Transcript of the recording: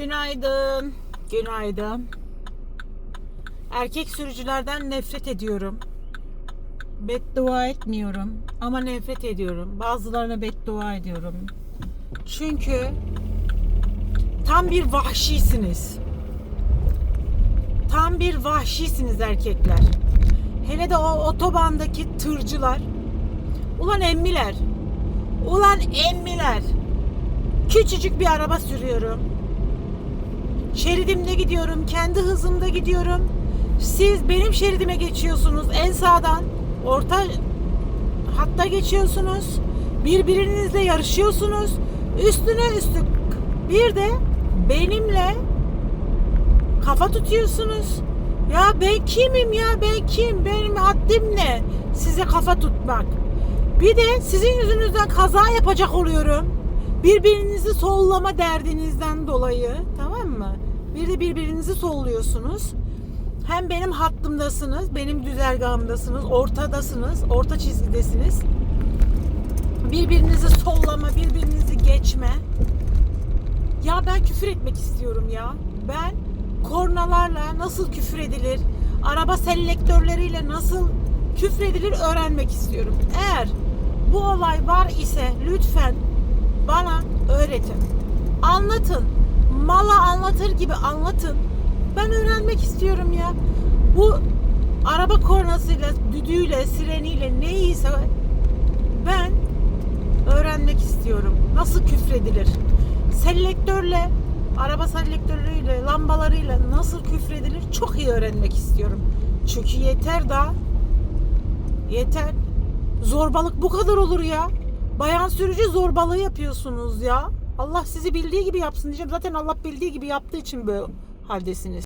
Günaydın. Günaydın. Erkek sürücülerden nefret ediyorum. Beddua etmiyorum ama nefret ediyorum. Bazılarına beddua ediyorum. Çünkü tam bir vahşisiniz. Tam bir vahşisiniz erkekler. Hele de o otobandaki tırcılar. Ulan emmiler. Ulan emmiler. Küçücük bir araba sürüyorum. Şeridimde gidiyorum, kendi hızımda gidiyorum. Siz benim şeridime geçiyorsunuz en sağdan. Orta hatta geçiyorsunuz. Birbirinizle yarışıyorsunuz. Üstüne üstlük bir de benimle kafa tutuyorsunuz. Ya ben kimim ya ben kim? Benim haddim ne? Size kafa tutmak. Bir de sizin yüzünüzden kaza yapacak oluyorum. Birbirinizi sollama derdinizden dolayı tamam mı? Bir de birbirinizi solluyorsunuz. Hem benim hattımdasınız, benim düzergahımdasınız, ortadasınız, orta çizgidesiniz. Birbirinizi sollama, birbirinizi geçme. Ya ben küfür etmek istiyorum ya. Ben kornalarla nasıl küfür edilir, araba selektörleriyle nasıl küfür edilir öğrenmek istiyorum. Eğer bu olay var ise lütfen bana öğretin. Anlatın. Mala anlatır gibi anlatın. Ben öğrenmek istiyorum ya. Bu araba kornasıyla, düdüğüyle, sireniyle neyse ben öğrenmek istiyorum. Nasıl küfredilir? Selektörle, araba selektörleriyle, lambalarıyla nasıl küfredilir çok iyi öğrenmek istiyorum. Çünkü yeter da yeter. Zorbalık bu kadar olur ya. Bayan sürücü zorbalığı yapıyorsunuz ya. Allah sizi bildiği gibi yapsın diyeceğim. Zaten Allah bildiği gibi yaptığı için böyle haldesiniz.